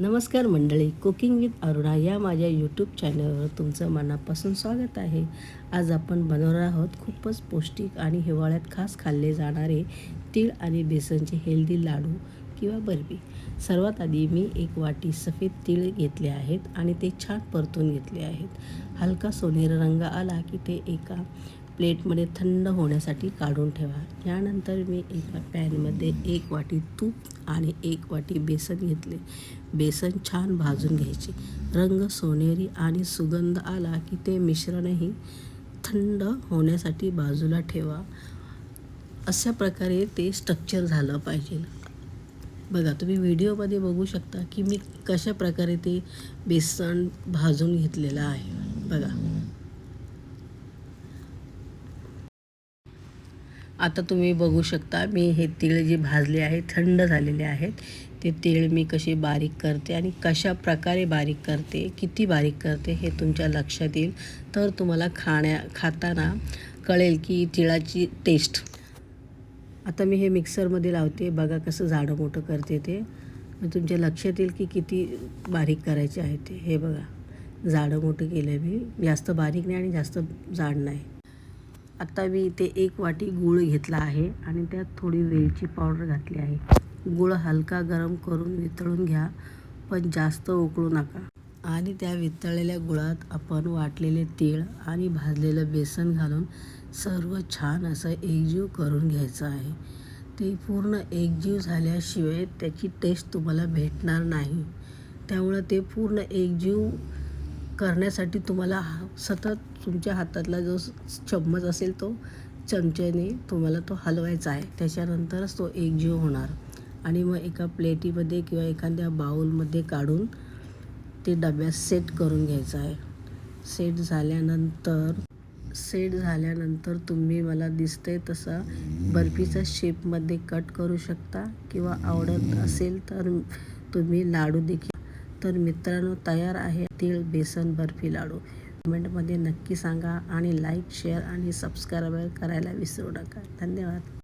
नमस्कार मंडळी cooking with Aruna या माझ्या यूट्यूब चॅनलवर तुमचं मनापासून स्वागत आहे. आज आपण बनवणार आहोत खूपच पौष्टिक आणि हिवाळ्यात खास खाल्ले जाणारे तीळ आणि बेसनचे हेल्दी लाडू किंवा बर्फी. सर्वात आधी मी एक वाटी सफेद तीळ घेतले आहेत आणि ते छान परतून घेतले आहेत. हलका सोनेरी रंग आला की ते एका प्लेटमध्ये थंड होण्यासाठी काढून ठेवा. यानंतर मी एका पॅनमध्ये एक वाटी तूप आणि एक वाटी बेसन घेतले. बेसन छान भाजून घ्यायचे. रंग सोनेरी आणि सुगंध आला की ते मिश्रणही थंड होण्यासाठी बाजूला ठेवा. अशा प्रकारे ते स्ट्रक्चर झालं पाहिजे. बघा तुम्ही व्हिडिओमध्ये बघू शकता की मी कशा प्रकारे ते बेसन भाजून घेतलेलं आहे. बघा. आता तुम्ही बघू शकता मी हे तीळ जे भाजले आहे थंड झालेले आहेत. ते तीळ मी कसे बारीक करते आणि कशा प्रकारे बारीक करते किती बारीक करते हे तुमच्या लक्षात येईल. तर तुम्हाला खाण्या खाताना कळेल की तिळाची टेस्ट आता मी हे मिक्सरमध्ये लावते. बघा कसं जाडं मोठं करते ते. मग तुमच्या लक्षात येईल की किती बारीक करायचे आहे ते. हे बघा जाडं मोठं केलं मी. जास्त बारीक नाही आणि जास्त जाड नाही. आता मी इथे एक वाटी गूळ घेतला आहे आणि त्यात थोडी वेलची पावडर घातली आहे. गूळ हलका गरम करून वितळून घ्या पण जास्त उकळू नका. आणि त्या वितळलेल्या गुळात आपण वाटलेले तीळ आणि भाजलेलं बेसन घालून सर्व छान असं एकजीव करून घ्यायचं आहे. ते पूर्ण एकजीव झाल्याशिवाय त्याची टेस्ट तुम्हाला भेटणार नाही. त्यामुळं ते पूर्ण एकजीव करण्यासाठी तुम्हाला सतत तुमच्या हातातला जो चम्मच असेल तो चमच्याने तुम्हाला तो हलवायचा आहे. त्याच्यानंतरच तो एकजीव होणार. आणि मग एका प्लेटीमध्ये किंवा एखाद्या बाउलमध्ये काढून ते डब्यात सेट करून घ्यायचं आहे. सेट झाल्यानंतर सेट झाल्यानंतर तुम्ही मला दिसतंय तसा बर्फीचा शेपमध्ये कट करू शकता किंवा आवडत असेल तर तुम्ही लाडू देखील तर मित्रांनो तयार आहे तीळ बेसन बर्फी लाडू. कमेंटमध्ये नक्की सांगा आणि लाईक शेअर आणि सबस्क्राईब करायला विसरू नका. धन्यवाद.